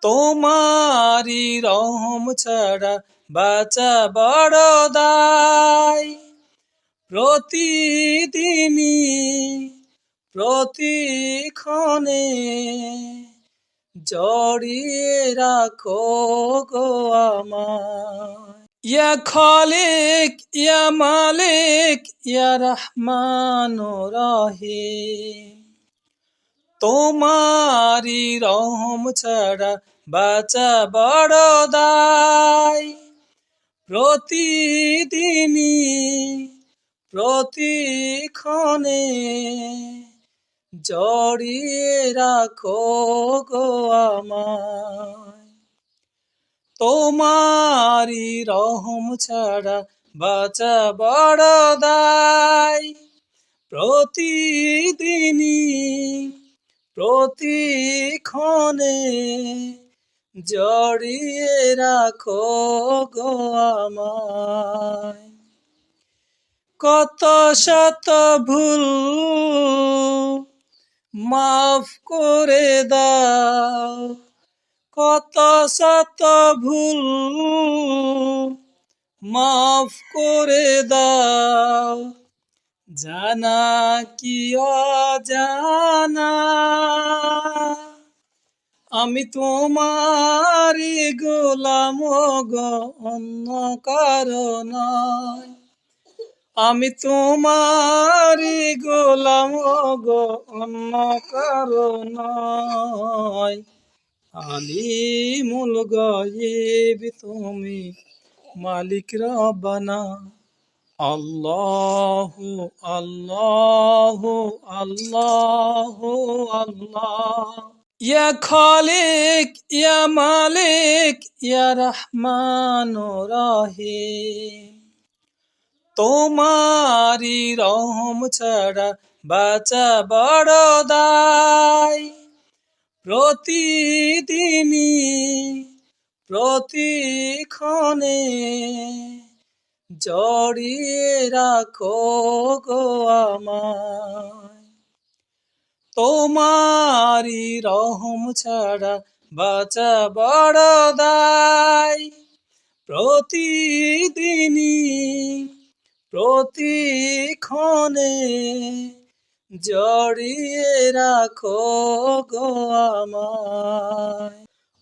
তোমারি রহম ছাড়া বাঁচা বড় দায়। প্রতিদিনই, প্রতিক্ষণে জড়িয়ে রাখো গো আমায়। ইয়া খালিক, ইয়া মালিক, ইয়া রহমান রহিম। তোমারি রহম ছাড়া বাঁচা বড় দায়। প্রতিদিনই, প্রতিক্ষণে জড়িয়ে রাখো গো আমায়। তোমারি রহম ছাড়া বাঁচা বড় দায়। প্রতিদিনই প্রতিক্ষণে জড়িয়ে রাখো গো আমায়। কত শত ভুল মাফ করে দাও, কত শত ভুল মাফ করে দাও জানা কি অজানা? আমি তোমারি গোলাম গো, অন্য কারণ আমি তোমারি গোলাম গো, অন্য কারণ আলিমুল গায়েব তুমি মালিক রব্বানা الله الله الله الله يا خالق يا مالك يا رحمن رحيم তোমারি রহম ছাড়া বাঁচা বড় দায় প্রতিদিনই প্রতিক্ষণে জড়িয়ে রাখো গো আমায়। তোমারি রহম ছাড়া বাঁচা বড় দায়। প্রতিদিনই, প্রতিক্ষণে জড়িয়ে রাখো গো আমায়।